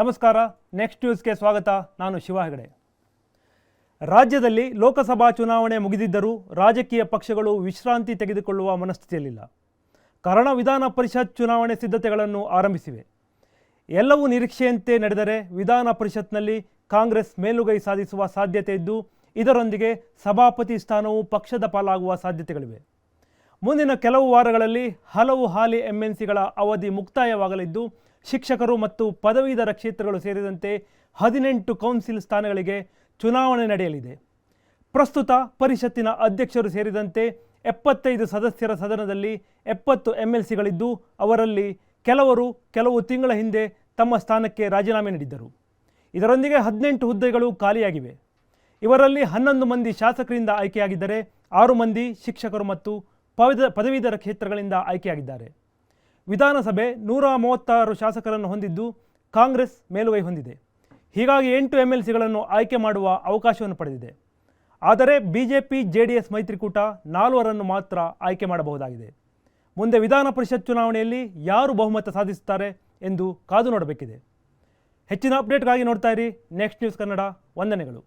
ನಮಸ್ಕಾರ. ನೆಕ್ಸ್ಟ್ ನ್ಯೂಸ್ಗೆ ಸ್ವಾಗತ. ನಾನು ಶಿವ ಹೆಗಡೆ. ರಾಜ್ಯದಲ್ಲಿ ಲೋಕಸಭಾ ಚುನಾವಣೆ ಮುಗಿದಿದ್ದರೂ ರಾಜಕೀಯ ಪಕ್ಷಗಳು ವಿಶ್ರಾಂತಿ ತೆಗೆದುಕೊಳ್ಳುವ ಮನಸ್ಥಿತಿಯಲ್ಲಿಲ್ಲ. ಕಾರಣ ವಿಧಾನ ಪರಿಷತ್ ಚುನಾವಣೆ ಸಿದ್ಧತೆಗಳನ್ನು ಆರಂಭಿಸಿವೆ. ಎಲ್ಲವೂ ನಿರೀಕ್ಷೆಯಂತೆ ನಡೆದರೆ ವಿಧಾನ ಪರಿಷತ್ನಲ್ಲಿ ಕಾಂಗ್ರೆಸ್ ಮೇಲುಗೈ ಸಾಧಿಸುವ ಸಾಧ್ಯತೆ ಇದ್ದು, ಇದರೊಂದಿಗೆ ಸಭಾಪತಿ ಸ್ಥಾನವು ಪಕ್ಷದ ಪಾಲಾಗುವ ಸಾಧ್ಯತೆಗಳಿವೆ. ಮುಂದಿನ ಕೆಲವು ವಾರಗಳಲ್ಲಿ ಹಲವು ಹಾಲಿ ಎಂಎನ್ಸಿಗಳ ಅವಧಿ ಮುಕ್ತಾಯವಾಗಲಿದ್ದು, ಶಿಕ್ಷಕರು ಮತ್ತು ಪದವೀಧರ ಕ್ಷೇತ್ರಗಳು ಸೇರಿದಂತೆ ಹದಿನೆಂಟು ಕೌನ್ಸಿಲ್ ಸ್ಥಾನಗಳಿಗೆ ಚುನಾವಣೆ ನಡೆಯಲಿದೆ. ಪ್ರಸ್ತುತ ಪರಿಷತ್ತಿನ ಅಧ್ಯಕ್ಷರು ಸೇರಿದಂತೆ ಎಪ್ಪತ್ತೈದು ಸದಸ್ಯರ ಸದನದಲ್ಲಿ ಎಪ್ಪತ್ತು ಎಂಎಲ್ಸಿಗಳಿದ್ದು, ಅವರಲ್ಲಿ ಕೆಲವರು ಕೆಲವು ತಿಂಗಳ ಹಿಂದೆ ತಮ್ಮ ಸ್ಥಾನಕ್ಕೆ ರಾಜೀನಾಮೆ ನೀಡಿದ್ದರು. ಇದರೊಂದಿಗೆ ಹದಿನೆಂಟು ಹುದ್ದೆಗಳು ಖಾಲಿಯಾಗಿವೆ. ಇವರಲ್ಲಿ ಹನ್ನೊಂದು ಮಂದಿ ಶಾಸಕರಿಂದ ಆಯ್ಕೆಯಾಗಿದ್ದರೆ, ಆರು ಮಂದಿ ಶಿಕ್ಷಕರು ಮತ್ತು ಪದವ ಪದವೀಧರ ಕ್ಷೇತ್ರಗಳಿಂದ ಆಯ್ಕೆಯಾಗಿದ್ದಾರೆ. ವಿಧಾನಸಭೆ ನೂರ ಮೂವತ್ತಾರು ಶಾಸಕರನ್ನು ಹೊಂದಿದ್ದು ಕಾಂಗ್ರೆಸ್ ಮೇಲುಗೈ ಹೊಂದಿದೆ. ಹೀಗಾಗಿ ಎಂಟು ಎಂ ಎಲ್ ಸಿಗಳನ್ನು ಆಯ್ಕೆ ಮಾಡುವ ಅವಕಾಶವನ್ನು ಪಡೆದಿದೆ. ಆದರೆ ಬಿಜೆಪಿ ಜೆ ಡಿ ಎಸ್ ಮೈತ್ರಿಕೂಟ ನಾಲ್ವರನ್ನು ಮಾತ್ರ ಆಯ್ಕೆ ಮಾಡಬಹುದಾಗಿದೆ. ಮುಂದೆ ವಿಧಾನ ಪರಿಷತ್ ಚುನಾವಣೆಯಲ್ಲಿ ಯಾರು ಬಹುಮತ ಸಾಧಿಸುತ್ತಾರೆ ಎಂದು ಕಾದು ನೋಡಬೇಕಿದೆ. ಹೆಚ್ಚಿನ ಅಪ್ಡೇಟ್ಗಾಗಿ ನೋಡ್ತಾ ಇರಿ. ನೆಕ್ಸ್ಟ್ ನ್ಯೂಸ್ ಕನ್ನಡ ವಂದನೆಗಳು.